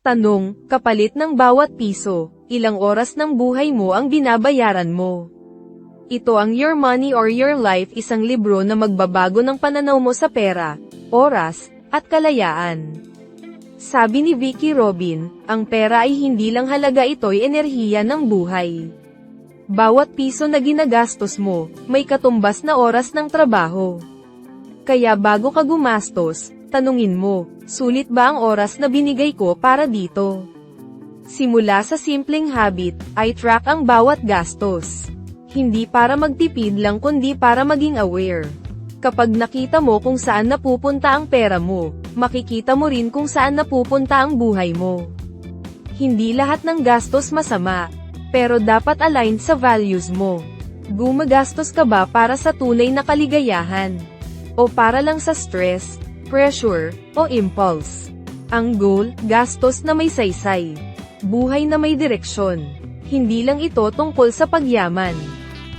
Tanong, kapalit ng bawat piso, ilang oras ng buhay mo ang binabayaran mo? Ito ang Your Money or Your Life isang libro na magbabago ng pananaw mo sa pera, oras, at kalayaan. Sabi ni Vicky Robin, ang pera ay hindi lang halaga ito'y enerhiya ng buhay. Bawat piso na ginagastos mo, may katumbas na oras ng trabaho. Kaya bago ka gumastos, tanungin mo, sulit ba ang oras na binigay ko para dito? Simula sa simpleng habit, ay track ang bawat gastos. Hindi para magtipid lang kundi para maging aware. Kapag nakita mo kung saan napupunta ang pera mo, makikita mo rin kung saan napupunta ang buhay mo. Hindi lahat ng gastos masama, pero dapat aligned sa values mo. Gumagastos ka ba para sa tunay na kaligayahan? O para lang sa stress, pressure, o impulse? Ang goal, gastos na may saysay. Buhay na may direksyon. Hindi lang ito tungkol sa pagyaman.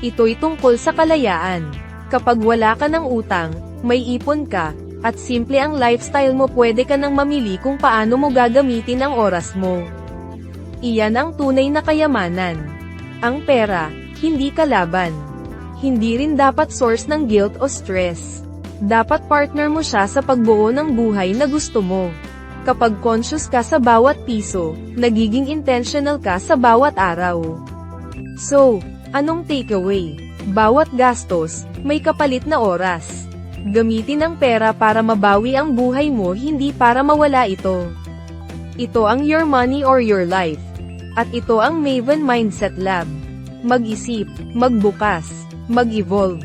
Ito'y tungkol sa kalayaan. Kapag wala ka ng utang, may ipon ka, at simple ang lifestyle mo pwede ka nang mamili kung paano mo gagamitin ang oras mo. Iyan ang tunay na kayamanan. Ang pera, hindi kalaban. Hindi rin dapat source ng guilt o stress. Dapat partner mo siya sa pagbuo ng buhay na gusto mo. Kapag conscious ka sa bawat piso, nagiging intentional ka sa bawat araw. So, anong takeaway? Bawat gastos, may kapalit na oras. Gamitin ang pera para mabawi ang buhay mo hindi para mawala ito. Ito ang Your Money or Your Life. At ito ang Maven Mindset Lab. Mag-isip, magbukas, mag-evolve.